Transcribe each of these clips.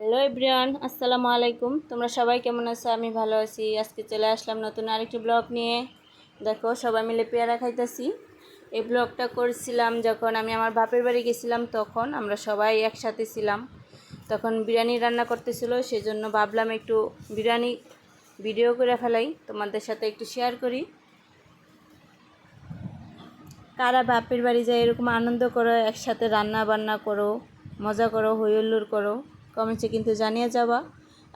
Hello everyone, আসসালামু আলাইকুম। তোমরা সবাই কেমন আছো? আমি ভালো আছি। আজকে চলে আসলাম নতুন আরেকটি ব্লগ নিয়ে। দেখো, সবাই মিলে পেয়ারা খাইতেছি। এই ব্লগটা করছিলাম যখন আমি আমার বাপের বাড়ি গেছিলাম, তখন আমরা সবাই একসাথে ছিলাম। তখন বিরিয়ানি রান্না করতেছিল, সেজন্য ভাবলাম একটু বিরিয়ানি ভিডিও করে ফেলাই। তোমাদের সাথে একটু শেয়ার করি। কারা বাপের বাড়ি যায় এরকম আনন্দ করো, একসাথে রান্না বান্না করো, মজা করো হইহুল্লোড় করো। কমেন্টসে কিন্তু জানিয়ে যাবা।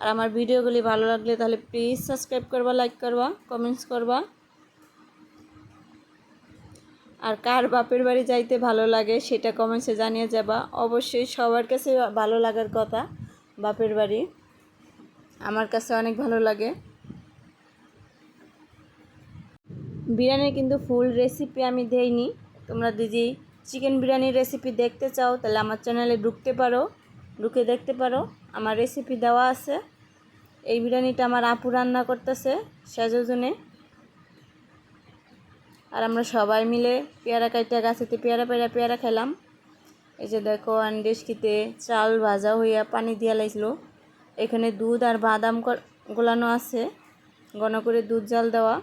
আর আমার ভিডিওগুলি ভালো লাগলে তাহলে প্লিজ সাবস্ক্রাইব করবা লাইক করবা কমেন্টস করবা। আর কার বাপের বাড়ি যাইতে ভালো লাগে সেটা কমেন্টসে জানিয়ে যাবা। অবশ্যই সবার কাছে ভালো লাগার কথা বাপের বাড়ি। আমার কাছে অনেক ভালো লাগে। বিরিয়ানির কিন্তু ফুল রেসিপি আমি দেইনি। তোমরা দিদি চিকেন বিরিয়ানির রেসিপি দেখতে চাও, তাহলে আমার চ্যানেলে ঢুকতে পারো। ঢুকে দেখতে পারো, আমার রেসিপি দেওয়া আছে। এই বিরিয়ানিটা আমার আপু রান্না করতেছে সেজনে আর আমরা সবাই মিলে পেয়ারা কাইটা গাছেতে পেয়ারা পেয়ারা পেয়ারা খেলাম। এই যে দেখো আন্ডেসকিতে চাল ভাজা হইয়া পানি দিয়া লাগছিল এখানে দুধ আর বাদাম গোলানো আছে, ঘন করে দুধ জাল দেওয়া।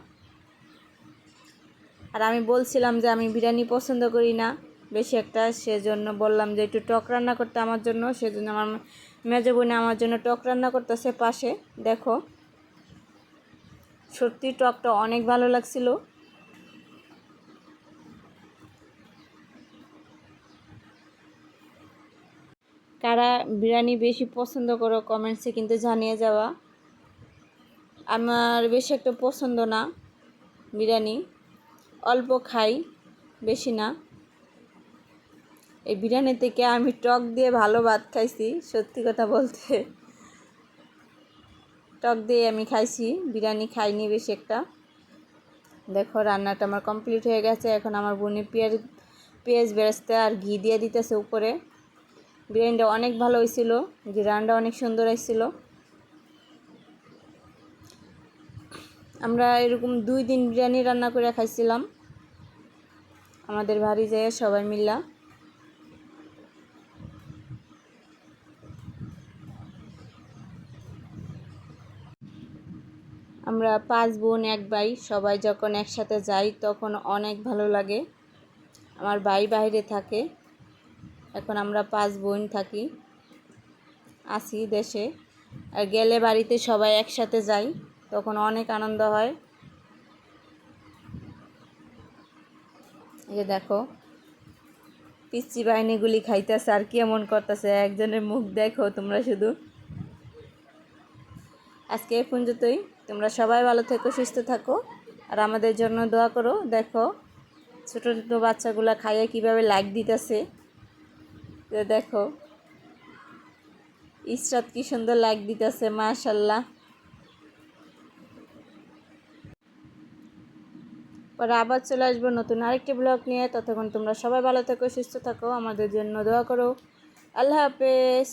আর আমি বলছিলাম যে আমি বিরিয়ানি পছন্দ করি না। বেশি একটা, সেজন্য বললাম যে একটু টক রান্না করতে আমার জন্য, সেজন্য আমার মেজো বোনে আমার জন্য টক রান্না করতেছে পাশে, দেখো। সত্যি টকটা অনেক ভালো লাগছিল। কারা বিরিয়ানি বেশি পছন্দ করো কমেন্টসে কিন্তু জানিয়ে যাওয়া। আমার বেশি একটা পছন্দ না বিরিয়ানি, অল্প খাই, বেশি না। এই বিরিয়ানি থেকে আমি টক দিয়ে ভালো ভাত খাইছি, সত্যি কথা বলতে। টক দিয়ে আমি খাইছি, বিরিয়ানি খাইনি বেশি একটা। দেখো, রান্নাটা আমার কমপ্লিট হয়ে গেছে। এখন আমার বোনে পেঁয়াজ পেঁয়াজ বেরেস্তা আর ঘি দিয়ে দিতেছে উপরে। বিরিয়ানিটা অনেক ভালো হয়েছিল রান্নাটা অনেক সুন্দর হয়েছিল। আমরা এরকম দুই দিন বিরিয়ানি রান্না করে খাইছিলাম। আমাদের বাড়ি যেয়ে সবাই মিল্লা আমরা পাঁচ বোন, এক ভাই, সবাই যখন একসাথে যাই তখন অনেক ভালো লাগে। আমার ভাই বাইরে থাকে, এখন আমরা পাঁচ বোন থাকি আসি দেশে। আর গেলে বাড়িতে সবাই একসাথে যাই, তখন অনেক আনন্দ হয়। এই দেখো, পিচ্চি বাহিনীগুলি খাইতেছে, আর কেমন করতেছে, একজনের মুখ দেখো তোমরা শুধু। আজকে এই পর্যন্তই। তোমরা সবাই ভালো থেকো, সুস্থ থাকো। আর আমাদের জন্য দোয়া করো, দেখো, ছোটো ছোটো বাচ্চাগুলো খাইয়ে কীভাবে লাইক দিতেছে। দেখো, ইসরাত কি সুন্দর লাইক দিতেছে মাশাল্লাহ পরে আবার চলে আসব নতুন আরেকটি ব্লগ নিয়ে। ততক্ষণ তোমরা সবাই ভালো থেকো, সুস্থ থাকো, আমাদের জন্য দোয়া করো। আল্লাহ হাফেজ।